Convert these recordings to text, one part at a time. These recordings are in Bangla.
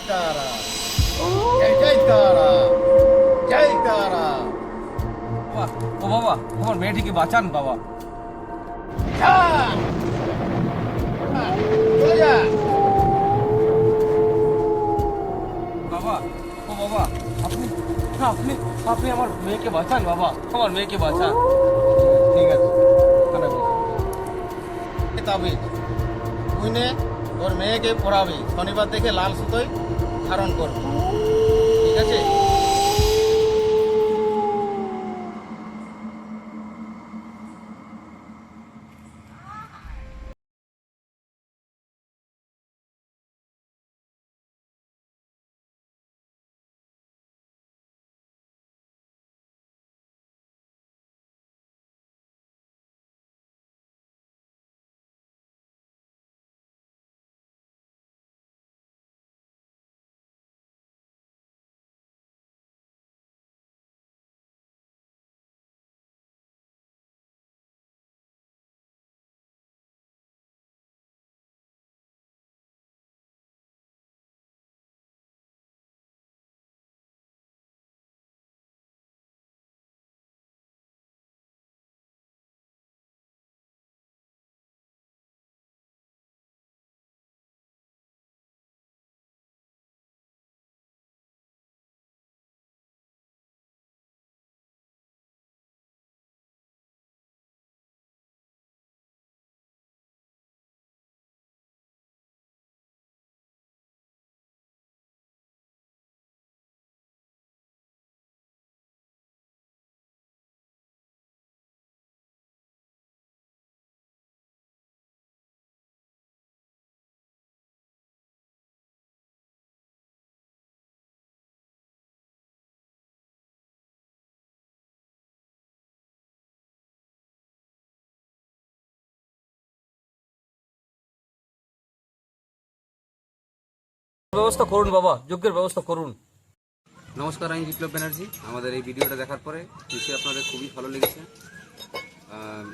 তারা জয় জয় তারা জয় তারা বাবা ও বাবা আমার মেয়েটিকে বাঁচান বাবা! বাবা ও বাবা আপনি আপনি আপনি আমার মেয়েকে বাঁচান বাবা আমার মেয়েকে বাঁচান ঠিক আছে তাবিজ তুই নে তোর মেয়েকে পড়াবি শনিবার থেকে লাল সুতোই ধারণ করবে। ঠিক আছে? ব্যবস্থা করুন বাবা যজ্ঞের ব্যবস্থা করুন। নমস্কার আমি বিপ্লব ব্যানার্জি। আমাদের এই ভিডিওটা দেখার পরে নিশ্চয়ই আপনাদের খুবই ভালো লেগেছে।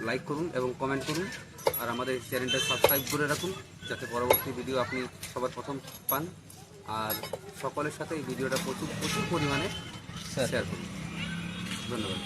লাইক করুন এবং কমেন্ট করুন। আর আমাদের চ্যানেলটা সাবস্ক্রাইব করে রাখুন যাতে পরবর্তী ভিডিও আপনি সবার প্রথম পান। আর সকলের সাথে এই ভিডিওটা প্রচুর প্রচুর পরিমাণে শেয়ার করুন। ধন্যবাদ।